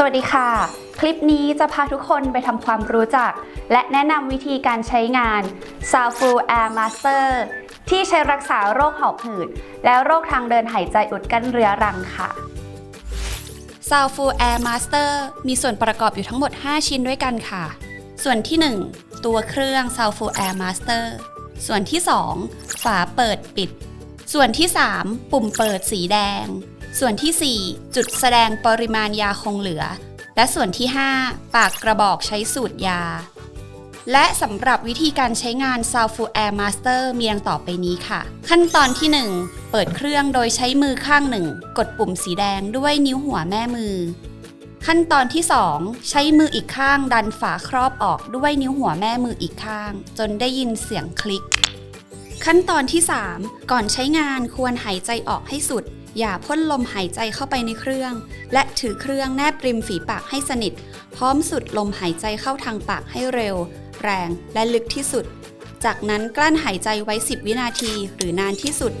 สวัสดีค่ะ คลิปนี้จะพาทุกคนไปทำความรู้จัก และแนะนำวิธีการใช้งาน s a f u Air Master ที่ใช้รักษาโรคหอบหืด และโรคทางเดินหายใจอุดกั้นเรื้อรังค่ะ s a f u Air Master มีส่วนประกอบอยู่ทั้งหมด 5 ชิ้นด้วยกันค่ะ ส่วนที่ 1 ตัวเครื่อง s a f u Air Master ส่วนที่ 2 ฝาเปิดปิด ส่วนที่ 3 ปุ่มเปิดสีแดง ส่วนที่ 4 จุดแสดงปริมาณยาคงเหลือ และส่วนที่ 5 ปากกระบอกใช้สูตรยา และสำหรับวิธีการใช้งาน s a l f u Air Master มีดังต่อไปนี้ค่ะ ขั้นตอนที่ 1 เปิดเครื่องโดยใช้มือข้างหนึ่ง กดปุ่มสีแดงด้วยนิ้วหัวแม่มือ ขั้นตอนที่ 2 ใช้มืออีกข้างดันฝาครอบออกด้วยนิ้วหัวแม่มืออีกข้าง จนได้ยินเสียงคลิก ขั้นตอนที่ 3 ก่อนใช้งานควรหายใจออกให้สุด อย่าพ่นลมหายใจเข้าไปในเครื่อง และถือเครื่องแนบริมฝีปากให้สนิท พร้อมสุดลมหายใจเข้าทางปากให้เร็ว แรงและลึกที่สุด จากนั้นกลั้นหายใจไว้ 10 วินาทีหรือนานที่สุด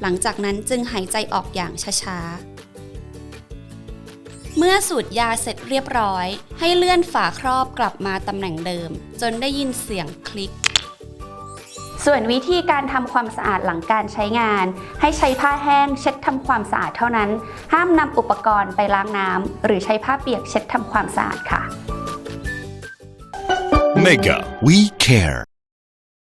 หลังจากนั้นจึงหายใจออกอย่างช้าๆเมื่อสูดยาเสร็จเรียบร้อย ให้เลื่อนฝาครอบกลับมาตำแหน่งเดิม จนได้ยินเสียงคลิก ส่วนวิธีการทำความสะอาดหลังการใช้งาน ให้ใช้ผ้าแห้งเช็ดทำความสะอาดเท่านั้น ห้ามนำอุปกรณ์ไปล้างน้ำหรือใช้ผ้าเปียกเช็ดทำความสะอาดค่ะ Mega, we care.